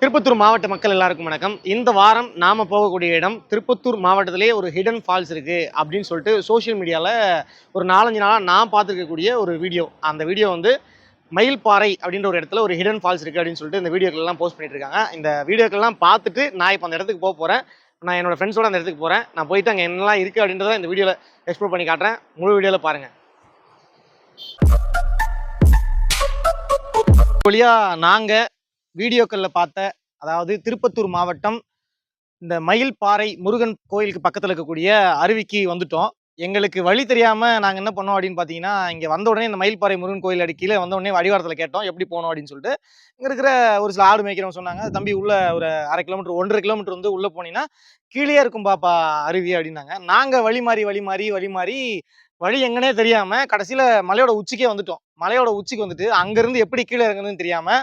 திருப்பத்தூர் மாவட்ட மக்கள் எல்லாருக்கும் வணக்கம். இந்த வாரம் நாம் போகக்கூடிய இடம் திருப்பத்தூர் மாவட்டத்திலே ஒரு ஹிடன் ஃபால்ஸ் இருக்குது அப்படின்னு சொல்லிட்டு சோஷியல் மீடியாவில் ஒரு நாலஞ்சு நாளாக நான் பார்த்துருக்கக்கூடிய ஒரு வீடியோ அந்த வீடியோ வந்து மயில்பாறை அப்படின்ற ஒரு இடத்துல ஒரு ஹிடன் ஃபால்ஸ் இருக்குது அப்படின்னு சொல்லிட்டு இந்த வீடியோக்கள்லாம் போஸ்ட் பண்ணிட்டு இருக்காங்க. இந்த வீடியோக்கள்லாம் பார்த்துட்டு நான் இப்போ அந்த இடத்துக்கு போக போகிறேன் நான் என்னோடய ஃப்ரெண்ட்ஸோட அந்த இடத்துக்கு போகிறேன் நான் போயிட்டு அங்கே என்னெல்லாம் இருக்குது அப்படின்றத இந்த வீடியோவில் எக்ஸ்ப்ளோர் பண்ணி காட்டுறேன். முழு வீடியோவில் பாருங்கள் வழியாக நாங்கள் வீடியோக்களில் பார்த்த அதாவது திருப்பத்தூர் மாவட்டம் இந்த மயில்பாறை முருகன் கோயிலுக்கு பக்கத்தில் இருக்கக்கூடிய அருவிக்கு வந்துட்டோம். எங்களுக்கு வழி தெரியாமல் நாங்கள் என்ன பண்ணோம் அப்படின்னு பார்த்தீங்கன்னா இங்கே வந்த உடனே இந்த மயில்பாறை முருகன் கோயில் அடிக்கையில் கீழே வந்த உடனே அடிவாரத்தில் கேட்டோம் எப்படி போகணும் அப்படின்னு சொல்லிட்டு. இங்கே இருக்கிற ஒரு சில ஆடு மேய்க்கிறவங்க சொன்னாங்க தம்பி உள்ள ஒரு அரை கிலோமீட்டர் ஒன்றரை கிலோமீட்டர் வந்து உள்ளே போனீங்கன்னா கீழே இருக்கும் பாப்பா அருவி அப்படின்னாங்க. நாங்கள் வழி மாறி வழி மாறி வழி மாறி வழி எங்கனே தெரியாமல் கடைசியில் மலையோட உச்சிக்கே வந்துட்டோம். மலையோட உச்சிக்கு வந்துட்டு அங்கேருந்து எப்படி கீழே இறங்குதுன்னு தெரியாமல்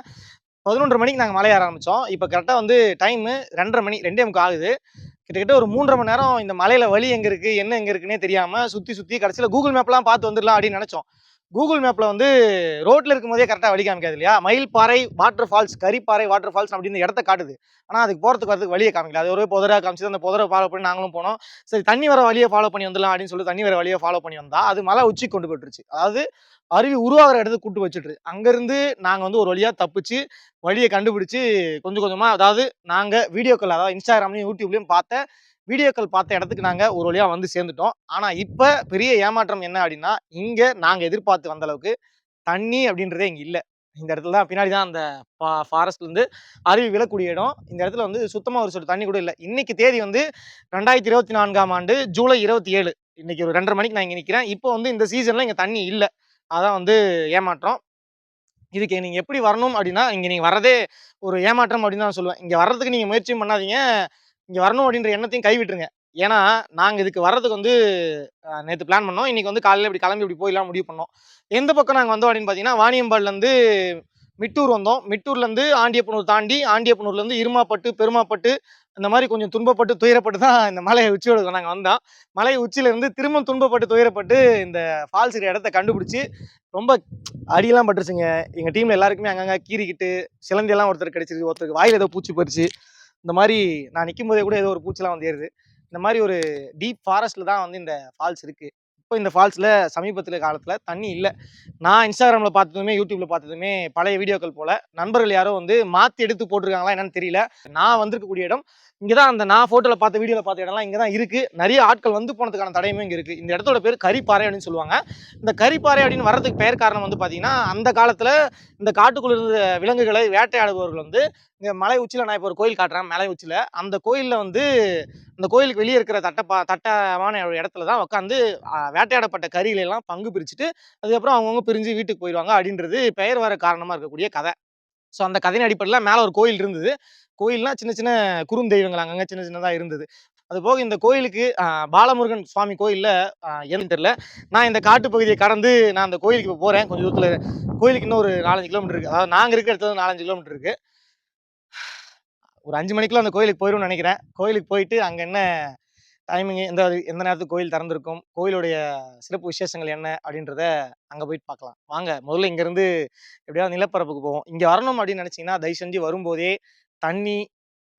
பதினொன்று மணிக்கு நாங்கள் மலை ஆரம்பித்தோம் இப்போ கரெக்டாக வந்து டைமு ரெண்டரை மணி ரெண்டே முக்கால் ஆகுது. கிட்டத்தட்ட ஒரு மூன்றரை மணி நேரம் இந்த மலையில் வழி எங்கே இருக்குது என்ன எங்கே இருக்குன்னே தெரியாமல் சுற்றி சுற்றி கடைசியில் கூகுள் மேப்லாம் பார்த்து வந்துடலாம் அப்படின்னு நினச்சோம். கூகுள் மேப்பில் வந்து ரோட்டில் இருக்கும்போதே கரெக்டாக வழி காமிக்காது இல்லையா? Mayilparai water falls Karipparai water falls அப்படின்னு இடத்த காட்டுது. ஆனால் அதுக்கு போகிறதுக்கு வரதுக்கு வழியை காமிக்கல. அது ஒரு புதரா காமிச்சு அந்த புதரை ஃபாலோ பண்ணி நாங்களும் போனோம். சரி தண்ணி வர வழியை ஃபாலோ பண்ணி வந்துடலாம் அப்படின்னு சொல்லி தண்ணி வர வழியை ஃபாலோ பண்ணி வந்தால் அது மலை உச்சி கொண்டு போட்டுருச்சு அதாவது அருவி உருவாகிற இடத்துக்கு கூட்டு வச்சுட்டு அங்கேருந்து நாங்கள் வந்து ஒரு வழியாக தப்பிச்சு வழியை கண்டுபிடிச்சி கொஞ்சம் கொஞ்சமாக அதாவது நாங்கள் வீடியோக்கள் அதாவது இன்ஸ்டாகிராம்லையும் யூடியூப்லையும் பார்த்த வீடியோக்கள் பார்த்த இடத்துக்கு நாங்கள் ஒரு வழியாக வந்து சேர்ந்துட்டோம். ஆனால் இப்போ பெரிய ஏமாற்றம் என்ன அப்படின்னா இங்கே நாங்கள் எதிர்பார்த்து வந்த அளவுக்கு தண்ணி அப்படின்றதே இங்கே இல்லை. இந்த இடத்துல தான் பின்னாடி தான் அந்த ஃபா ஃபாரஸ்ட்லேருந்து அருவி விழக்கூடிய இடம். இந்த இடத்துல வந்து சுத்தமாக ஒரு சொட்டு தண்ணி கூட இல்லை. இன்றைக்கி தேதி வந்து ரெண்டாயிரத்தி இருபத்தி நான்காம் ஆண்டு ஜூலை இருபத்தி ஏழு இன்றைக்கி ஒரு ரெண்டரை மணிக்கு நான் இங்கே நிற்கிறேன் இப்போ வந்து இந்த சீசனில் இங்கே தண்ணி இல்லை. அதான் வந்து ஏமாற்றம். இதுக்கு நீங்கள் எப்படி வரணும் அப்படின்னா இங்கே நீங்கள் வரதே ஒரு ஏமாற்றம் அப்படின்னு தான் சொல்லுவேன். இங்கே வர்றதுக்கு நீங்கள் முயற்சியும் பண்ணாதீங்க. இங்கே வரணும் அப்படின்ற எண்ணத்தையும் கைவிட்டுருங்க. ஏன்னா நாங்கள் இதுக்கு வர்றதுக்கு வந்து நேற்று பிளான் பண்ணோம். இன்னைக்கு வந்து காலையில் இப்படி கிளம்பி இப்படி போயிடலாம் முடிவு பண்ணோம். எந்த பக்கம் நாங்கள் வந்தோம் அப்படின்னு பார்த்தீங்கன்னா வாணியம்பாடிலேருந்து மிட்டூர் வந்தோம். மிட்டூர்லேருந்து ஆண்டியப்பனூர் தாண்டி ஆண்டியப்பனூர்லேருந்து இருமாப்பட்டு பெருமாப்பட்டு இந்த மாதிரி கொஞ்சம் துன்பப்பட்டு துயரப்பட்டு தான் இந்த மலையை உச்சியோட நாங்கள் வந்தோம். மலை உச்சியிலேருந்து திரும்ப துன்பப்பட்டு துயரப்பட்டு இந்த ஃபால்ஸ் இருக்கிற இடத்த கண்டுபிடிச்சி ரொம்ப அடியெல்லாம் பட்டுருச்சுங்க. எங்கள் டீமில் எல்லாருக்குமே அங்கங்கே கீறிக்கிட்டு சிலந்தியெல்லாம் ஒருத்தர் கிடச்சிருக்கு ஒருத்தருக்கு வாயில் ஏதோ பூச்சி போயிடுச்சு இந்த மாதிரி நான் நிற்கும் போதே கூட ஏதோ ஒரு பூச்சிலாம் வந்து ஏறுது. இந்த மாதிரி ஒரு டீப் ஃபாரஸ்ட்டில் தான் வந்து இந்த ஃபால்ஸ் இருக்குது இப்போ இந்த ஃபால்ஸில் சமீபத்தில் காலத்தில் தண்ணி இல்லை. நான் இன்ஸ்டாகிராமில் பார்த்ததுமே யூடியூப்பில் பார்த்ததுமே பழைய வீடியோக்கள் போல் நண்பர்கள் யாரோ வந்து மாற்றி எடுத்து போட்டிருக்காங்களா என்னன்னு தெரியல. நான் வந்திருக்கக்கூடிய இடம் இங்கே தான் அந்த நான் ஃபோட்டோவில் பார்த்த வீடியோவில் பார்த்த இடம்லாம் இங்கே தான் இருக்குது நிறைய ஆட்கள் வந்து போனதுக்கான தடையுமே இங்கே இருக்குது இந்த இடத்தோட பேர் கரிப்பாறை அப்படின்னு சொல்லுவாங்க. இந்த கரிப்பாறை அப்படின்னு வரதுக்கு பெயர் காரணம் வந்து பார்த்தீங்கன்னா அந்த காலத்தில் இந்த காட்டுக்குள்ள இருந்த விலங்குகளை வேட்டையாடுபவர்கள் வந்து இங்கே மலை உச்சியில் நான் இப்போ ஒரு கோயில் காட்டுறேன் மலை உச்சியில். அந்த கோயிலில் வந்து அந்த கோயிலுக்கு வெளியே இருக்கிற தட்டப்பா தட்டமான ஒரு இடத்துல தான் உட்காந்து வேட்டையாடப்பட்ட கறிகளை எல்லாம் பங்கு பிரிச்சுட்டு அதுக்கப்புறம் அவங்கவுங்க பிரிஞ்சு வீட்டுக்கு போயிடுவாங்க அப்படின்றது பெயர் வர காரணமாக இருக்கக்கூடிய கதை. ஸோ அந்த கதையின் அடிப்படையில் மேலே ஒரு கோயில் இருந்தது. கோயில்னா சின்ன சின்ன குறுந்தெய்வங்கள் அங்கங்கே சின்ன சின்னதாக இருந்தது. அது போக இந்த கோயிலுக்கு பாலமுருகன் சுவாமி கோயிலில் என்னன்னு தெரில நான் இந்த காட்டு பகுதியை கடந்து நான் அந்த கோயிலுக்கு இப்போ போகிறேன் கொஞ்சம் தூரத்தில் கோயிலுக்கு இன்னும் ஒரு நாலஞ்சு கிலோமீட்டர் இருக்குது அதாவது நாங்கள் இருக்கிற இடத்துல நாலஞ்சு கிலோமீட்டர் இருக்குது ஒரு அஞ்சு மணிக்குள்ள அந்த கோயிலுக்கு போயிடும்னு நினைக்கிறேன். கோயிலுக்கு போயிட்டு அங்கே என்ன டைமிங் எந்த எந்த நேரத்துக்கு கோயில் திறந்திருக்கும் கோயிலுடைய சிறப்பு விசேஷங்கள் என்ன அப்படின்றத அங்கே போயிட்டு பார்க்கலாம். வாங்க முதல்ல இங்கேருந்து எப்படியாவது நிலப்பரப்புக்கு போவோம். இங்கே வரணும் அப்படின்னு நினச்சிங்கன்னா தயவு செஞ்சு வரும்போதே தண்ணி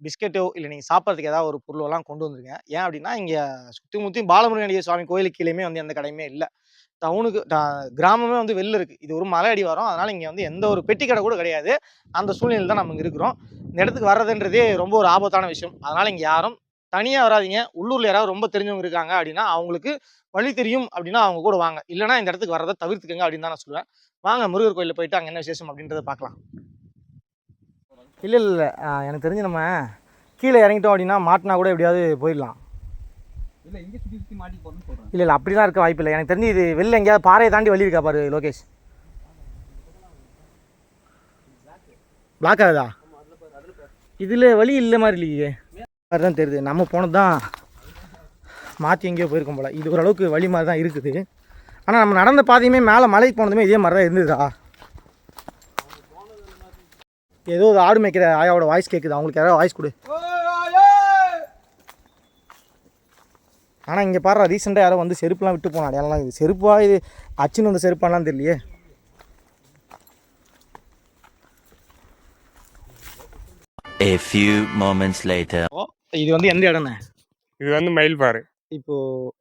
பிஸ்கெட்டோ இல்லை நீங்கள் சாப்பிட்றதுக்கு ஏதாவது ஒரு பொருளெல்லாம் கொண்டு வந்துருங்க. ஏன் அப்படின்னா இங்கே சுற்றி முற்றி பாலமுருகனுடைய சுவாமி கோயிலுக்கு கீழேயுமே வந்து எந்த கடையுமே இல்லை. டவுனுக்கு கிராமமே வந்து வெளில இருக்குது இது ஒரு மலை அடி வரும். அதனால் இங்கே வந்து எந்த ஒரு பெட்டி கடை கூட கிடையாது. அந்த சூழ்நிலை தான் நம்ம இங்கே இருக்கிறோம். இந்த இடத்துக்கு வர்றதுன்றதே ரொம்ப ஒரு ஆபத்தான விஷயம். அதனால் இங்கே யாரும் தனியாக வராதீங்க. உள்ளூரில் யாராவது ரொம்ப தெரிஞ்சவங்க இருக்காங்க அப்படின்னா அவங்களுக்கு வழி தெரியும் அப்படின்னா அவங்க கூட வாங்க. இல்லைனா இந்த இடத்துக்கு வரதை தவிர்த்துக்கங்க அப்படின்னு தான் நான் சொல்லுவேன். வாங்க முருகர் கோயிலில் போயிட்டு அங்கே என்ன விசேஷம் அப்படின்றத பார்க்கலாம். இல்லை இல்லை எனக்கு தெரிஞ்சு நம்ம கீழே இறங்கிட்டோம் அப்படின்னா மாட்டினா கூட எப்படியாவது போயிடலாம். இல்ல இல்லை இல்லை அப்படிலாம் இருக்க வாய்ப்பு இல்லை. எனக்கு தெரிஞ்சு இது வெளில எங்கேயாவது பாறையை தாண்டி வழி இருக்கா பாரு லோகேஷ். பிளாக் ஆகுதா? இதில் வழி இல்லை மாதிரி இல்லையே. மாதிரி தான் தெரியுது. நம்ம போனது தான் மாற்றி எங்கேயோ போயிருக்கோம் போல். இது ஓரளவுக்கு வழி மாதிரி தான் இருக்குது. ஆனால் நம்ம நடந்த பாதையுமே மேலே மலைக்கு போனதுமே இதே மாதிரி தான் இருந்ததா? ஏதோ ஒரு ஆடு மேய்க்கிற ஆயாவோட வாய்ஸ் கேட்குது அவங்களுக்கு யாராவது வாய்ஸ் கொடு. ஆனால் இங்கே பாரு ரீசெண்டாக யாரோ வந்து செருப்புலாம் விட்டு போன அடையாளம் இது? செருப்பா இது? அச்சுன்னு வந்த செருப்பாலாம் தெரியலையே. A few moments later. இது வந்து எந்த இடம்ண்ணே இது வந்து மயில்பாறை. இப்போ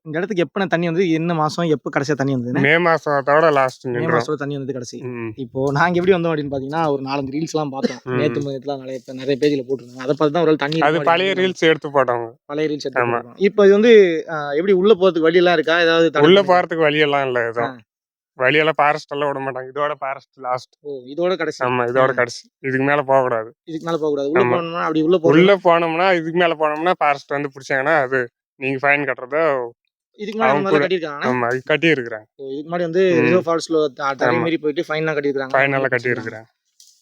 இந்த இடத்துக்கு எப்போ தண்ணி வந்து என்ன மாசம்? எப்போ கடைசியா தண்ணி வந்ததுண்ணே மே மாசத்தோட லாஸ்ட் மே மாசத்துல தண்ணி வந்து கடைசி. இப்போ நாங்க எப்படி வந்தோம் அப்படின்னு பாத்தீங்கன்னா ஒரு நாலஞ்சு ரீல்ஸ் எல்லாம் பார்த்தோம். நேத்து நேற்றுலாம் நிறைய நிறைய பேஜ்ல போட்டுருந்தாங்க. அதை பார்த்து தான் ஒரு தண்ணி அது பழைய ரீல்ஸ் எடுத்து போட்டவங்க. பழைய ரீல்ஸ் ஆமா. இப்போ இது வந்து எப்படி உள்ள போறதுக்கு வழி எல்லாம் இருக்கா? ஏதாவது உள்ள? போறதுக்கு வழியெல்லாம் இல்ல எதுவும் வழியெல்லாம் ஃபாரஸ்ட் எல்லாம் விட மாட்டாங்க. இதோட ஃபாரஸ்ட் லாஸ்ட் ஓ இதோட கடைசி. ஆமா இதோட கடைசி. இதுக்கு மேல போக கூடாது இதுக்கு மேல போக கூடாது உள்ள. போகணும்னா அப்படி உள்ள உள்ள போனோம்னா இதுக்கு மேல போனோம்னா ஃபாரஸ்ட் வந்து பிடிச்சாங்கன்னா அது நீங்க ஃபைன் கட்டுறதோ இதுக்கு முன்னாடி அவங்க முதல்ல கூட- கட்டியிருக்காங்க ஆமா இது கட்டி இருக்கிறாங்க இதுக்கு முன்னாடி வந்து. ரிசர்வ் ஃபாரஸ்ட்ல தடை ஆமா. மீறி போயிட்டு ஃபைன்லாம் கட்டியிருக்காங்க ஃபைன் எல்லாம் கட்டி இருக்கிறாங்க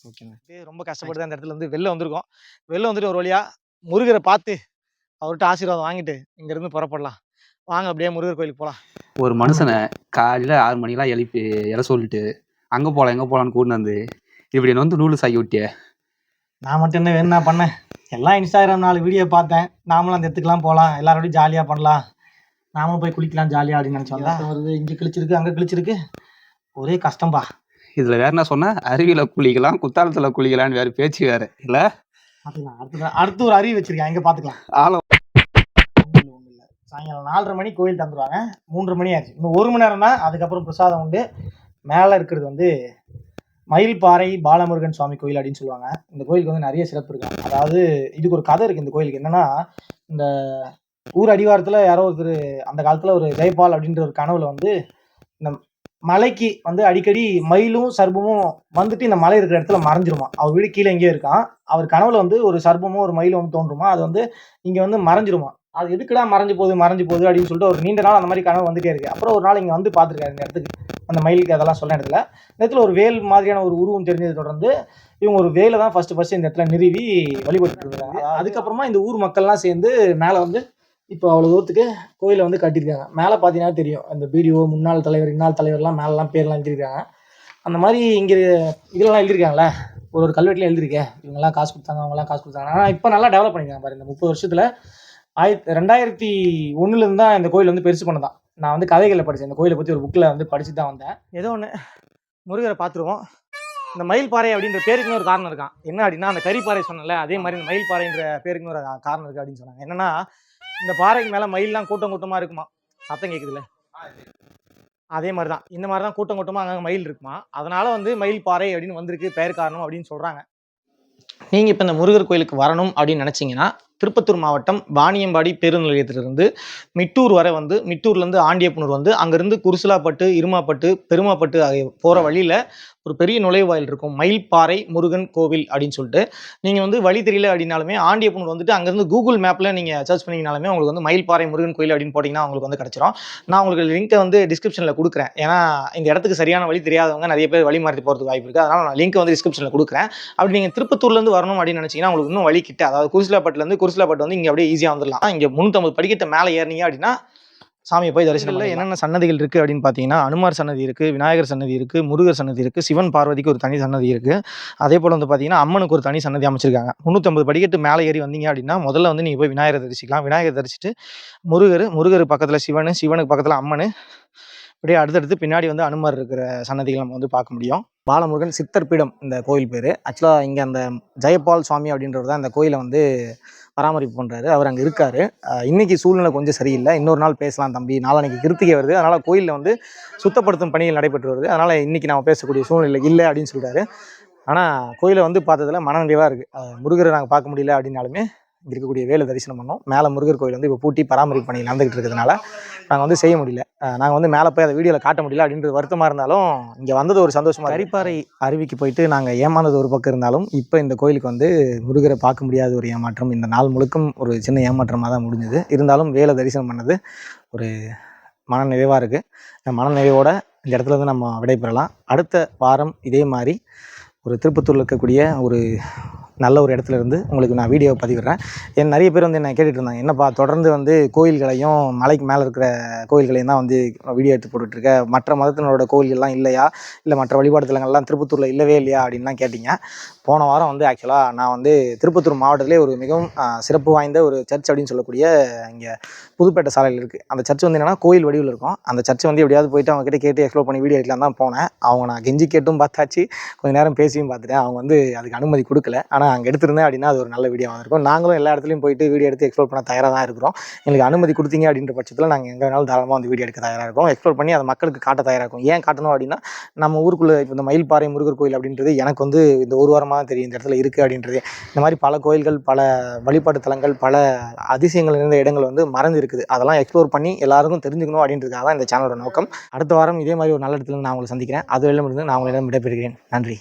ஓகேண்ணா ரொம்ப கஷ்டப்பட்டு இந்த இடத்துல இருந்து வெளில வந்திருக்கோம். வெளில வந்துட்டு ஒரு வழியா முருகரை பார்த்து அவர்கிட்ட ஆசீர்வாதம் வாங்கிட்டு இங்க இருந்து புறப்படலாம். வாங்க அப்படியே முருகர் கோயிலுக்கு போலாம். ஒரு மனுஷனை காலையில் ஆறு மணிக்கெல்லாம் எழுப்பி எழ சொல்லிட்டு அங்கே போகலாம் எங்கே போகலான்னு கூட்டு வந்து இப்படி வந்து நூலு சாக்கி விட்டிய. நான் மட்டும் என்ன வேணும்னா பண்ணேன். எல்லாம் இன்ஸ்டாகிராம் நாலு வீடியோ பார்த்தேன். நாமளும் அந்த இடத்துக்குலாம் போகலாம் எல்லாரோடையும் ஜாலியாக பண்ணலாம். நாமளும் போய் குளிக்கலாம் ஜாலியாக அப்படின்னு நினச்சோம் தான் வருது? இங்கே கிழிச்சிருக்கு அங்கே கிழிச்சிருக்கு. ஒரே கஷ்டம்பா. இதில் வேற என்ன சொன்ன? அருவியில் குளிக்கலாம் குத்தாலத்தில் குளிக்கலான்னு வேறு பேச்சு வேறு. இல்லை? பார்த்துக்கலாம் அடுத்து அடுத்து ஒரு அருவி வச்சிருக்கேன். இங்கே பார்த்துக்கலாம் ஆழம் சாயங்காலம் நாலரை மணி கோயில் தந்துருவாங்க மூன்று மணி ஆச்சு. இன்னும் ஒரு மணி நேரம் தான் அதுக்கப்புறம் பிரசாதம் உண்டு. மேலே இருக்கிறது வந்து மயில்பாறை பாலமுருகன் சுவாமி கோயில் அப்படின்னு சொல்லுவாங்க. இந்த கோயிலுக்கு வந்து நிறைய சிறப்பு இருக்கு. அதாவது இதுக்கு ஒரு கதை இருக்குது இந்த கோயிலுக்கு. என்னன்னா இந்த ஊர் அடிவாரத்தில் யாரோ ஒருத்தர் அந்த காலத்தில் ஒரு ஜெயபால் அப்படின்ற ஒரு கனவுல வந்து இந்த மலைக்கு வந்து அடிக்கடி மயிலும் சர்பமும் வந்துட்டு இந்த மலை இருக்கிற இடத்துல மறைஞ்சிருமா. அவர் வீடு கீழே எங்கேயோ இருக்கான். அவர் கனவுல வந்து ஒரு சர்பமும் ஒரு மயிலும் வந்து தோன்றுமா? அது வந்து இங்கே வந்து மறைஞ்சிருமா? அது எதுக்குடா மறைஞ்சு போகுது மறைஞ்சு போகுது அப்படின்னு சொல்லிட்டு ஒரு நீண்ட நாள் அந்த மாதிரி கனவு வந்துட்டே இருக்கு. அப்புறம் ஒரு நாள் இங்கே வந்து பார்த்துருக்காரு இந்த இடத்துக்கு அந்த மயிலுக்கு அதெல்லாம் சொல்ல இடத்துல. இந்த இடத்துல ஒரு வேல் மாதிரியான ஒரு உருவம் தெரிஞ்சதை தொடர்ந்து இவங்க ஒரு வேலை தான் ஃபர்ஸ்ட் ஃபர்ஸ்ட் இந்த இடத்துல நிறுவி வழிபட்டுருக்காங்க அதுக்கப்புறமா இந்த ஊர் மக்கள்லாம் சேர்ந்து மேலே வந்து இப்போ அவ்வளோ தூரத்துக்கு கோயிலை வந்து கட்டியிருக்காங்க. மேலே பார்த்தீங்கன்னா தெரியும். அந்த பிடிஓ முன்னாள் தலைவர் இன்னாள் தலைவர்லாம் மேலெலாம் பேர்லாம் எழுதியிருக்காங்க. அந்த மாதிரி இங்கே இதெல்லாம் எழுதியிருக்காங்களே ஒரு ஒரு கல்வெட்டுலையும் எழுதியிருக்கேன். இவங்கெல்லாம் காசு கொடுத்தாங்க அவங்களாம் காசு கொடுத்தாங்க. ஆனால் இப்போ நல்லா டெவலப் பண்ணியிருக்காங்க பாரு இந்த முப்பது வருஷத்தில் ஆயிரத்தி ரெண்டாயிரத்தி ஒன்றுலேருந்து தான் இந்த கோயில் வந்து பெருசு பண்ணதான். நான் வந்து கதைகளில் படித்தேன் இந்த கோயிலை பற்றி ஒரு புக்கில் வந்து படித்து தான் வந்தேன். ஏதோ ஒன்று முருகரை பார்த்துருவோம். இந்த மயில் பாறை அப்படின்ற பேருக்குன்னு ஒரு காரணம் இருக்கான். என்ன அப்படின்னா அந்த கரிப்பாறை சொன்னல அதே மாதிரி இந்த மயில் பாறைன்ற பேருக்குன்னு ஒரு காரணம் இருக்குது அப்படின்னு சொன்னாங்க. என்னன்னா இந்த பாறைக்கு மேலே மயில்லாம் கூட்டம் கூட்டமாக இருக்குமா? சத்தம் கேட்குதுல்ல அதே மாதிரி தான் இந்த மாதிரி தான் கூட்டம் கூட்டமாக அங்கே மயில் இருக்குமா? அதனால வந்து மயில் பாறை அப்படின்னு வந்திருக்கு பெயர் காரணம் அப்படின்னு சொல்கிறாங்க நீங்கள் இப்போ இந்த முருகர் கோயிலுக்கு வரணும் அப்படின்னு நினச்சிங்கன்னா திருப்பத்தூர் மாவட்டம் வாணியம்பாடி பேருந்து நிலையத்திலிருந்து மிட்டூர் வரை வந்து மிட்டூர்லேருந்து ஆண்டியப்புனூர் வந்து அங்கேருந்து குருசுலாப்பட்டு இருமாப்பட்டு பெருமாப்பட்டு ஆகிய போகிற வழியில் ஒரு பெரிய நுழைவாயில் இருக்கும். மயில்பாறை முருகன் கோவில் அப்படின்னு சொல்லிட்டு. நீங்கள் வந்து வழி தெரியல அப்படின்னாலுமே ஆண்டியப்பனூர் வந்துட்டு அங்கேருந்து கூகுள் மேப்பில் நீங்கள் சர்ச் பண்ணிங்கனாலுமே உங்களுக்கு வந்து மயில்பாறை முருகன் கோயில் அப்படின்னு போட்டிங்கன்னா உங்களுக்கு வந்து கிடச்சிரும். நான் உங்களுக்கு லிங்க்கை வந்து டிஸ்கிரிப்ஷனில் கொடுக்குறேன். ஏன்னா இந்த இடத்துக்கு சரியான வழி தெரியாதவங்க நிறைய பேர் வழி மாறி போகிறதுக்கு வாய்ப்பு இருக்குது அதனால் நான் லிங்க் வந்து டிஸ்கிரிப்ஷனில் கொடுக்குறேன். அப்படி நீங்கள் திருப்பத்தூர்லேருந்து வரணும் அப்படின்னு நினச்சிங்கன்னா உங்களுக்கு இன்னும் வழி கிட்ட அதாவது குருசிலாப்பட்டுலேருந்து குருசிலாப்பட்டு வந்து இங்கே அப்படியே ஈஸியாக வந்துடலாம் இங்கே முந்நூற்றம்பது படிக்கட்டு மேலே ஏறினீங்க அப்படின்னா சாமியை போய் தரிசனம் என்னென்ன சன்னதிகள் இருக்குது அப்படின்னு பார்த்தீங்கன்னா அனுமார் சன்னதி இருக்குது விநாயகர் சன்னதி இருக்குது முருகர் சன்னதி இருக்குது சிவன் பார்வதிக்கு ஒரு தனி சன்னதி இருக்குது அதே போல் வந்து பார்த்தீங்கன்னா அம்மனுக்கு ஒரு தனி சன்னதி அமைச்சிருக்காங்க. முந்நூற்றம்பது படிக்கட்டு மேலே ஏறி வந்தீங்க அப்படின்னா முதல்ல வந்து நீங்கள் போய் விநாயகரை தரிசிக்கலாம். விநாயகர் தரிசிட்டு முருகர் முருகர் பக்கத்தில் சிவன் சிவனுக்கு பக்கத்தில் அம்மன் இப்படியே அடுத்தடுத்து பின்னாடி வந்து அனுமார் இருக்கிற சன்னதிகள் நம்ம வந்து பார்க்க முடியும். பாலமுருகன் சித்தர் பீடம் இந்த கோயில் பேர். ஆக்சுவலாக இங்கே அந்த ஜெயபால் சுவாமி அப்படின்றவர் தான் இந்த கோயிலை வந்து பராமரிப்பு பண்ணுறாரு அவர் அங்கே இருக்கார். இன்றைக்கி சூழ்நிலை கொஞ்சம் சரியில்லை. இன்னொரு நாள் பேசலாம் தம்பி. நாளைக்கு கிருத்திகை வருது. அதனால் கோயிலில் வந்து சுத்தப்படுத்தும் பணிகள் நடைபெற்று வருது. அதனால் இன்றைக்கி நம்ம பேசக்கூடிய சூழ்நிலை இல்லை அப்படின்னு சொல்கிறாரு ஆனால் கோயிலை வந்து பார்த்ததுல மன நிறைவாக இருக்குது முருகரை நாங்கள் பார்க்க முடியல அப்படின்னாலுமே இங்கே இருக்கக்கூடிய வேலை தரிசனம் பண்ணோம். மேலே முருகர் கோயில் வந்து இப்போ பூட்டி பராமரிப்பு பணி நடந்துகிட்டு இருக்கிறதுனால நாங்கள் வந்து செய்ய முடியல. நாங்கள் வந்து மேலே போய் அதை வீடியோவில் காட்ட முடியல அப்படின்றது வருத்தமாக இருந்தாலும் இங்கே வந்தது ஒரு சந்தோஷமாக கரிப்பாறை அருவிக்கு போயிட்டு நாங்கள் ஏமாந்தது ஒரு பக்கம் இருந்தாலும் இப்போ இந்த கோயிலுக்கு வந்து முருகரை பார்க்க முடியாத ஒரு ஏமாற்றம் இந்த நாள் முழுக்கும் ஒரு சின்ன ஏமாற்றமாக தான் முடிஞ்சது. இருந்தாலும் வேலை தரிசனம் பண்ணது ஒரு மன நிறைவாக இருக்குது மன நிறைவோட இந்த இடத்துல இருந்து நம்ம விடைபெறலாம். அடுத்த வாரம் இதே மாதிரி ஒரு திருப்பத்தூரில் இருக்கக்கூடிய ஒரு நல்ல ஒரு இடத்துல இருந்து உங்களுக்கு நான் வீடியோ பதிவிடுறேன். என் நிறைய பேர் வந்து என்ன கேட்டுட்டு இருந்தாங்க என்னப்பா தொடர்ந்து வந்து கோயில்களையும் மலைக்கு மேலே இருக்கிற கோயில்களையும் தான் வந்து வீடியோ எடுத்து போட்டுட்ருக்க? மற்ற மதத்தினரோட கோயில்கள்லாம் இல்லையா? இல்லை மற்ற வழிபாடு தலங்கள்லாம் திருப்பத்தூரில் இல்லவே இல்லையா? அப்படின்லாம் கேட்டிங்க. போன வாரம் வந்து ஆக்சுவலாக நான் வந்து திருப்பத்தூர் மாவட்டத்திலே ஒரு மிகவும் சிறப்பு வாய்ந்த ஒரு சர்ச் அப்படின்னு சொல்லக்கூடிய இங்கே புதுப்பேட்டை சாலையில் இருக்குது அந்த சர்ச் வந்து என்னென்னா கோயில் வடிவில் இருக்கும். அந்த சர்ச்சை வந்து எப்படியாவது போயிட்டு அவங்க கிட்டே கேட்டு எக்ஸ்ப்ளோர் பண்ணி வீடியோ எடுக்கலாம் தான் போனேன். அவங்க நான் கெஞ்சி கேட்டும் பார்த்தாச்சு. கொஞ்ச நேரம் பேசியும் பார்த்துட்டேன். அவங்க வந்து அதுக்கு அனுமதி கொடுக்கல. ஆனால் அங்கே எடுத்திருந்தேன் அப்படின்னா அது ஒரு நல்ல வீடியோ வந்திருக்கும் நாங்களும் எல்லா இடத்துலையும் போயிட்டு வீடியோ எடுத்து எக்ஸ்ப்ளோர் பண்ண தயாராக தான் இருக்கிறோம். எங்களுக்கு அனுமதி கொடுத்தீங்க அப்படின்ற பட்சத்தில் நாங்கள் எங்கே வேணாலும் தாராளமாக வந்து வீடியோ எடுக்க தயாராக இருக்கும். எக்ஸ்ப்ளோர் பண்ணி அதை மக்களுக்கு காட்ட தயாராக இருக்கும். ஏன் காட்டணும் அப்படின்னா நம்ம ஊருக்குள்ளே இப்போ இந்த மயில்பாறை முருகர் கோயில் அப்படின்றது எனக்கு வந்து இந்த ஒரு வாரமாக தான் தெரியும். இந்த இடத்துல இருக்குது அப்படின்றது. இந்த மாதிரி பல கோயில்கள் பல வழிபாட்டு தலங்கள் பல அதிசயங்கள் நிறைந்த இடங்கள் வந்து மறந்து இருக்குது. அதெல்லாம் எக்ஸ்ப்ளோர் பண்ணி எல்லாருக்கும் தெரிஞ்சுக்கணும் அப்படின்றதுக்காக தான் இந்த சேனலோட நோக்கம். அடுத்த வாரம் இதே மாதிரி ஒரு நல்ல இடத்துல நான் உங்களை சந்திக்கிறேன். அது வெளில நான் உங்களிடம் விடைபெறுகிறேன். நன்றி.